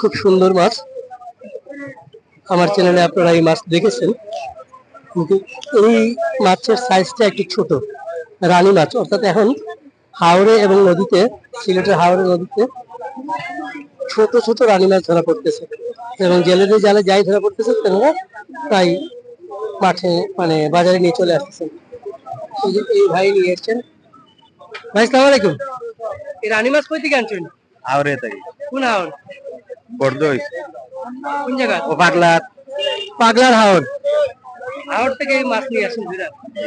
খুব সুন্দর মাছ। আমার চ্যানেলে আপনারা এই মাছ দেখেছেন। কিন্তু এই মাছের সাইজটা একটু ছোট রানী মাছ। অর্থাৎ এখন হাওড়ে এবং নদীতে সিলেটের হাওড়ে নদীতে ছোট ছোট রানী মাছ ধরা পড়তেছে। এবং জেলেদের জালে যাই ধরা পড়তেছে তেনারা তাই মাঠে মানে বাজারে নিয়ে চলে আসতেছেন এই যে এই ভাই নিয়ে এসছেন। ভাই সালাম আলাইকুম। এই রানী মাছ কই থেকে আনছেন? আওরে তাই কোন হাওড়? বর্দ কোন জায়গা ও পাগলা পাগলার হাওড় হাওড় থেকে এই মাছ নিয়ে আসেন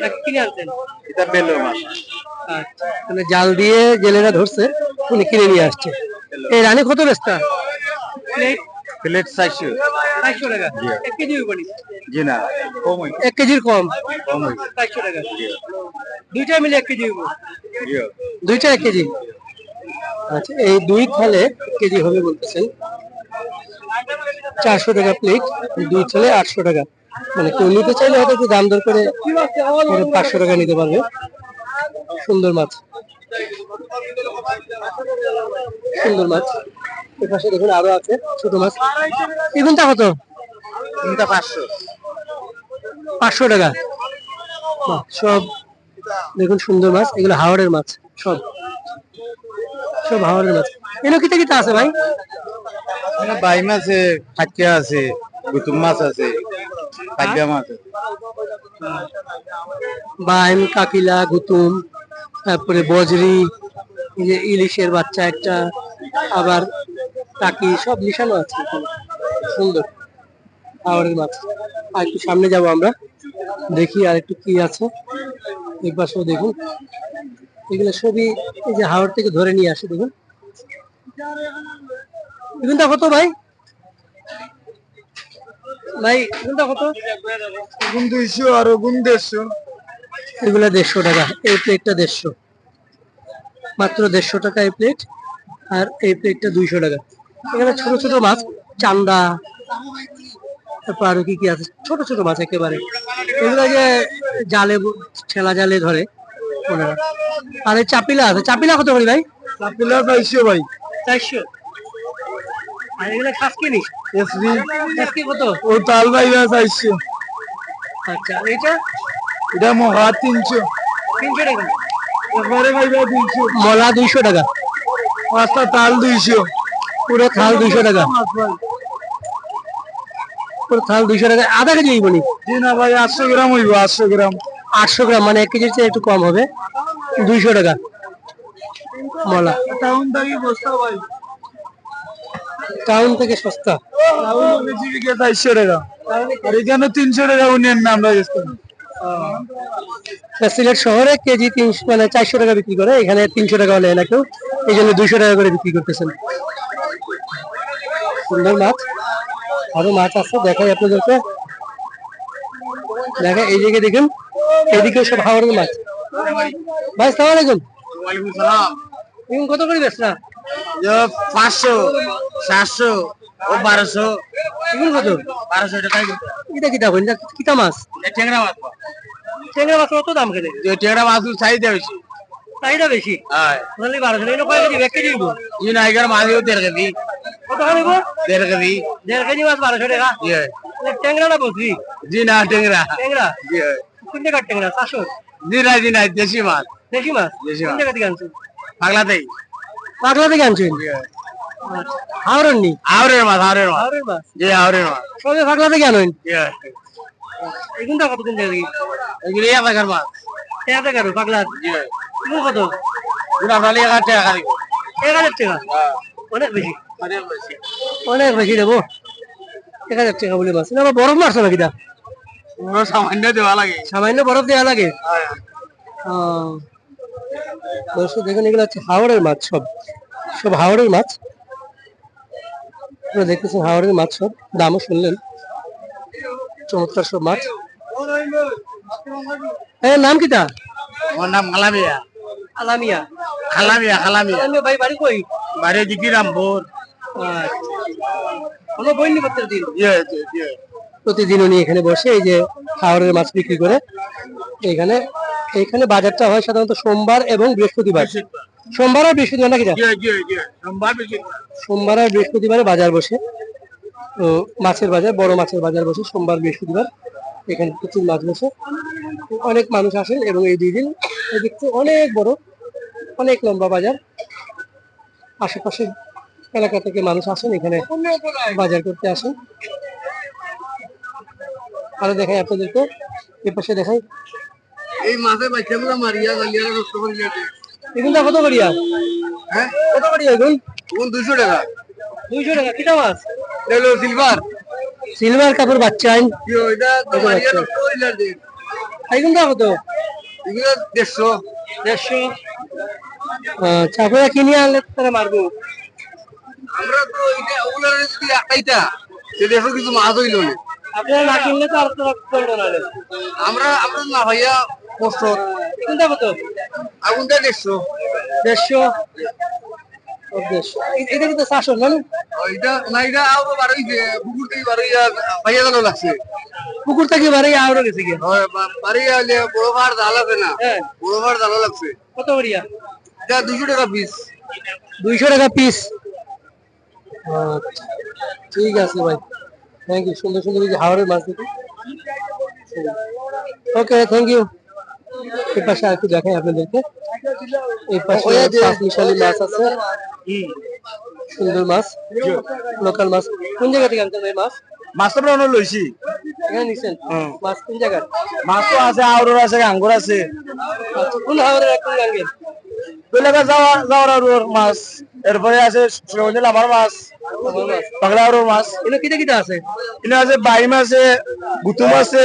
নাকি কিনে আনছেন? এটা বেলো মাছ। আচ্ছা। মানে জাল দিয়ে জেলেরা ধরছে উনি কিনে নিয়ে আসছে। এই রানী কত বেস্তা প্লেট? প্লেট চারশো। চারশো টাকা। এক কেজি বলি জি না কম এক কেজির কম? কম হই চারশো টাকা। দুইটা মিলে এক কেজি দুইটা এক কেজি? আচ্ছা এই দুই এক কেজি হবে বলতেছেন। চারশো টাকা প্লেট দুই থালে আটশো টাকা। মানে কেউ নিতে চাইলে হয়তো একটু দাম দর করে পাঁচশো টাকা নিতে পারবে। সুন্দর মাছ। সুন্দর মাছ। এর পাশে দেখুন আরও আছে ছোট মাছ। এগুনটা কত? পাঁচশো। পাঁচশো টাকা। সব দেখুন সুন্দর মাছ। এগুলো হাওড়ের মাছ সব। সব হাওড়ের মাছ। এনে কিতা কিতা আছে ভাই? বাই মাছ আছে আছে, গুতুম মাছ আছে মাছ বাইম কাকিলা, গুতুম, তারপরে বজরি ইলিশের বাচ্চা একটা, আবার টাকি, সব মিশানো আছে সুন্দর। হাওড়ের মাছ। আর একটু সামনে যাব আমরা। দেখি আর একটু কি আছে। একবার পাশেও দেখুন। এগুলো সবই এই যে হাওড় থেকে ধরে নিয়ে আসে, দেখুন। এগুনটা কত ভাই? ভাই এগুনটা কত? গুণ দুইশো আর গুণ দেড়শো। এগুলা দেড়শো টাকা এই প্লেটটা দেড়শো। মাত্র দেড়শো টাকা এই প্লেট আর এই প্লেটটা দুইশো টাকা। এখানে ছোট ছোট মাছ চান্দা তারপর আরও কি কি আছে? ছোট ছোট মাছ একেবারে। এগুলো যে জালে ঠেলা জালে ধরে ওনারা আর এই চাপিলা আছে চাপিলা কত করি ভাই? চাপিলা পাইছো ভাই। চারশো? আর এগুলো খাসকি নি? এসবি। খাসকি কত? ও তাল ভাই চাইছো আচ্ছা এইটা? এটা মহা তিনশো। তিনশো টাকা। একবারে ভাই তিনশো মলা দুইশো টাকা। পাঁচটা তাল দুইশো। পুরো থাল দুইশো টাকা। পুরো থাল দুইশো টাকা। আধা কেজি হইব নি? জি না ভাই আটশো গ্রাম হইব আটশো গ্রাম। আটশো গ্রাম মানে এক কেজির চেয়ে একটু কম হবে। দুইশো টাকা। মলা। টাউন থাকি বস্তা ভাই। টাউন থেকে সস্তা। টাকা আর এখানে তিনশো টাকা সিলেট শহরে কেজি তিনশো মানে চারশো টাকা বিক্রি করে এখানে তিনশো টাকা না কেউ। এই জন্য দুইশো টাকা করে বিক্রি করতেছেন। সুন্দর মাছ। আরও মাছ আছে দেখাই আপনাদেরকে। দেখা এই দিকে দেখুন। এদিকে সব হাওড়ের মাছ। ভাই সালাম। আলাইকুম কত করে বেশ না পাঁচশো সাতশো ও বারোশো। এখন কত? বারোশো টাকাই এটা কিতা বলি কিতা মাছ? টেংরা মাছ। ট্যাংরা মাছ কত দাম খেলে? যে টেংরা মাছ চাহিদা বেশি। চাহিদা বেশি? হয়। তাহলে বারোশো টাকা কয় কেজি এক কেজি দিব। জি না এগারো মাছ দেড় কেজি। কত হবে দেড় কেজি। দেড় কেজি মাছ বারোশো টাকা? জি। ট্যাংরা না বসবি জি না টেংরা ট্যাংরা? জি কোন জায়গার ট্যাংরা? চারশো জি না জি না দেশি মাছ। দেশি মাছ? দেশি কোন মাছ। জায়গা থেকে আনছেন পাগলাতেই। পাগলা থেকে আনছেন হাওড়ের নি। আউরের মাছ আউরের মাছ। হাওড়ের মাছ? জি আউরের মাছ। সবে পাগলা থেকে আনেন হয়। এগুনটা কত কোন জায়গা থেকে এগুলি এক হাজার মাছ এক হাজার পাগলা? জি। হয়। এগুলো কত এগুলো এক হাজার টাকা দিব। এক হাজার টাকা? অনেক বেশি। অনেক বেশি। অনেক বেশি দেবো। এক হাজার টাকা বলে মাছ না বরফ মারছো নাকি দা সামান্য দেওয়া লাগে। সামান্য বরফ দেওয়া লাগে? আহ, দর্শক দেখুন এগুলো হচ্ছে হাওড়ের মাছ সব। সব হাওড়ের মাছ। আপনারা দেখতেছেন হাওড়ের মাছ সব। দামও শুনলেন। চমৎকার সব মাছ। এ নাম কিটা আমার নাম আলামিয়া আলামিয়া ভাই বাড়ি কই? বাড়ি দিকি রামপুর কোনো বই নি করতে দিন? জি হয়, জি, জি হয়। প্রতিদিন উনি এখানে বসে এই যে হাওড়ের মাছ বিক্রি করে। এখানে এখানে বাজারটা হয় সাধারণত সোমবার এবং বৃহস্পতিবার। সোমবার আর বৃহস্পতিবার নাকি সোমবার আর বৃহস্পতিবারে বাজার বসে। তো মাছের বাজার বড় মাছের বাজার বসে সোমবার বৃহস্পতিবার। এখানে প্রচুর মাছ বসে। অনেক মানুষ আসেন এবং এই দুই দিন থেকে অনেক বড় অনেক লম্বা বাজার। আশেপাশে এলাকা থেকে মানুষ আসেন এখানে বাজার করতে আসেন। আরও দেখাই আপনাদেরকে। এ পাশে দেখাই এই মাছের বাচ্চাগুলো মারিয়া গালিয়া নষ্ট করে এগুলো কত করিয়া হ্যাঁ? কত করিয়া এগুন কোন দুশো টাকা। দুইশো টাকা কিটা মাছ? এলো সিলভার সিলভার কাপড় বাচ্চা আইন। এগুলো কত এগুলো দেড়শো। দেড়শো। আচ্ছা আপনারা কিনে আনলে তারা মারবো। আমরা তো এটা ওগুলো যদি একটাইটা সে দেড়শো কিছু মাছ হইল না। আপনারা না কিনলে তো আর। আমরা আমরা না ভাইয়া কষ্ট এগুলো কত আগুনটা দেড়শো। দেড়শো? ও, দেড়শো। এ- এটা কিন্তু চারশো না এটা না এটা আরও বারো পুকুর থেকে বারো ভাইয়া জানো লাগছে। পুকুর থেকে বাড়ি আরও গেছে গিয়ে হয়, বা- বারো বড় ভাড় জাল আছে না। হ্যাঁ। বড় ভাড় জাল লাগছে। কত এটা টাকা পিস দুইশো টাকা পিস ঠিক আছে ভাই। থ্যাংক ইউ সুন্দর সুন্দর হাওড়ের মাছ দেখি। ওকে থ্যাংক ইউ এই পাশে আর একটু দেখাই আপনাদেরকে। এই পাশে মিশালি মাছ আছে। সুন্দর মাছ লোকাল মাছ। কোন জায়গা থেকে আনছেন এই মাছ? মাছ তো আমরা লইছি। এখানে নিছেন? মাছ কোন জায়গার? মাছ তো আছে আউরোর আছে আছে। আচ্ছা, কোন যাওয়া যাওয়ার আউরোর মাছ। এরপরে আছে মাছ মাছ। পাগলা আউরোর মাছ। এগুলো কিটা কিটা আছে? এখানে আছে বাইম আছে গুতুম আছে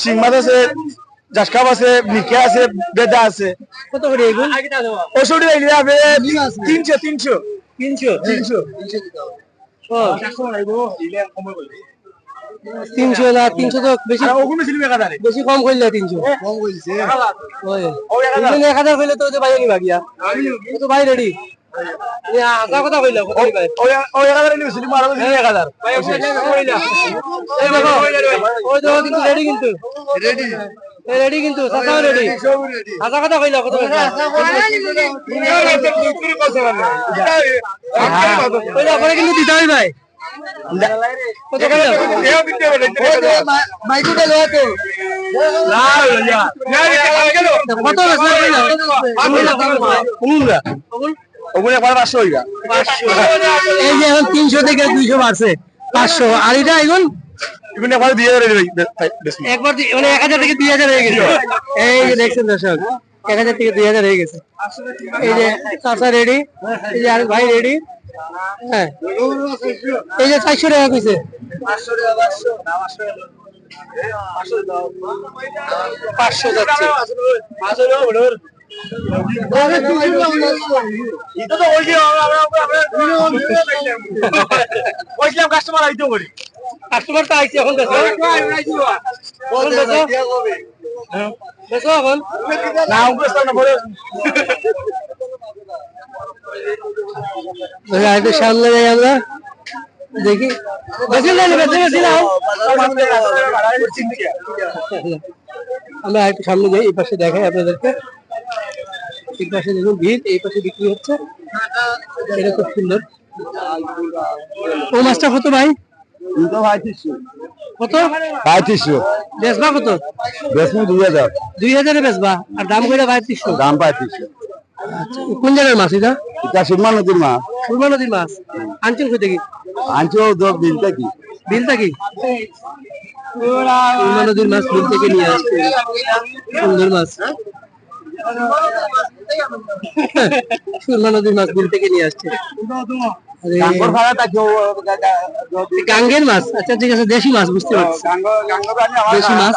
শিং মাছ আছে। জাসকাপ আছে মিকে আছে বেদা আছে। কত করে এগুলো? ওষুধ এগুলো হবে তিনশো তিনশো তিনশো। তিনশো? তিনশো। না তিনশো তো বেশি কম করলে তিনশো। তিনশো এক হাজার করলে তো বাইরে নিবা গিয়া তো ভাই রেডি। কিন্তু রেডি কিন্তু রেডি রেডি আশা কথা কইলো কত কইলো পরে কিন্তু দিতে হবে ভাই এই যে এখন তিনশো থেকে দুইশো বাড়ছে পাঁচশো আর এটা এখন একবার দিয়ে একবার মানে এক হাজার থেকে দুই হাজার হয়ে গেছে এই যে দেখছেন দর্শক এক হাজার থেকে দুই হাজার হয়ে গেছে এই যে চাষা রেডি এই যে আর ভাই রেডি হ্যাঁ এই যে চারশো টাকা কইছে পাঁচশো যাচ্ছে কাস্টমার আইতে পারি কাস্টমার তো আইছে এখন বেচো এখন বেচো বেচো এখন। না না সামনে যাই আমরা। দেখি। বেশি না বেশি বেশি না আমরা আরেকটু সামনে যাই এই পাশে দেখাই আপনাদেরকে। এই পাশে দেখুন ভিড় এই পাশে বিক্রি হচ্ছে। এটা খুব সুন্দর। ও মাছটা কত ভাই? কত? পঁয়ত্রিশশো বেচবা কত? বেসমু দুই হাজার। দুই হাজারে বেচবা। আর দাম করে পঁয়ত্রিশশো দাম পঁয়ত্রিশশো আচ্ছা, কোন জায়গার মাছ এটা? এটা সুরমা নদীর মাছ। সুরমা নদীর মাছ। আনছেন কই থেকে? আনছো বিলটা বিল থেকে? সুরমা নদীর মাছ বিল থেকে নিয়ে আসছে। সুন্দর মাছ। নদীর মাছ বিল থেকে নিয়ে আসছে। গাঙ্গর মাছ? আচ্ছা ঠিক আছে দেশি মাছ বুঝতে পারছি। দেশি মাছ?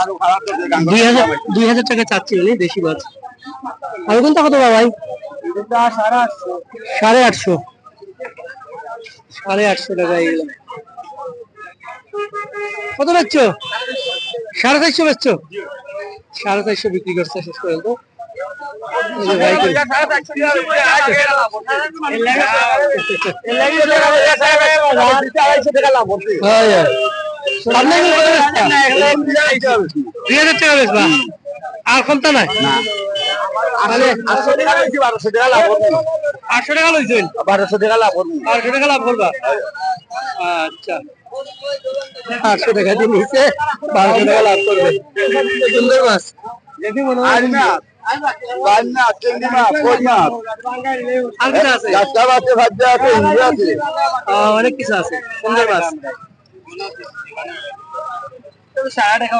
দুই হাজার টাকা চাচ্ছি উনি দেশি মাছ। আর কোনটা কত ভাই? সাড়ে আটশো। সাড়ে আটশো। টাকা এগুলো কত বেচছ? সাড়ে চারশো বেচছ? সাড়ে চারশো বিক্রি করছে শেষ পর্যন্ত। দুই হাজার টাকা বেচবা আর কমতা নাই বারোশো টাকা লাভ আটশো টাকা লইছেন বারোশো টাকা লাভ আটশো টাকা লাভ করবা আচ্ছা। আটশো টাকা দিয়ে নিচে বারোশো টাকা লাভ করবে সুন্দর মাছ আর না পান না চিংড়ি মাছ কই মাছ? আর কিছু আছে কাঁচা মাছ ভাজা আছে হিন্দি আছে। অনেক কিছু আছে। সুন্দর মাছ। সারা টাকা